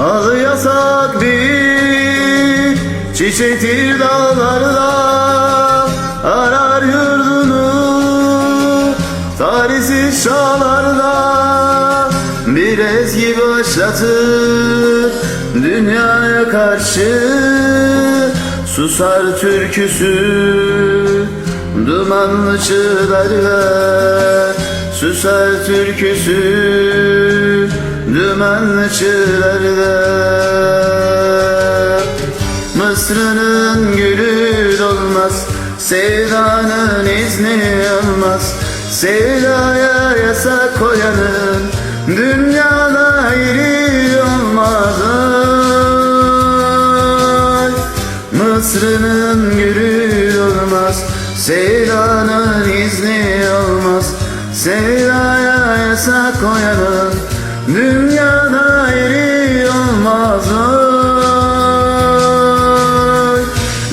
Adı yasak bir çiçektir dağlarda Arar yurdunu. Tarihsiz çağlarda Bir ezgi başlatır dünyaya karşı. Susar türküsü dumanlı çığlarla Susar türküsü çığlarla Mısır'ın gülü dolmaz Sevdanın izni olmaz. Sevdaya yasak koyanın Dünyada yeri olmaz. Ay. Mısır'ın gülü olmaz Sevdanın izni olmaz. Sevdaya yasak koyanın Dünyada yeri olmaz ay.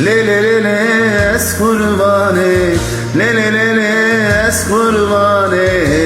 Le le le le es kurbane Le le le le es kurbane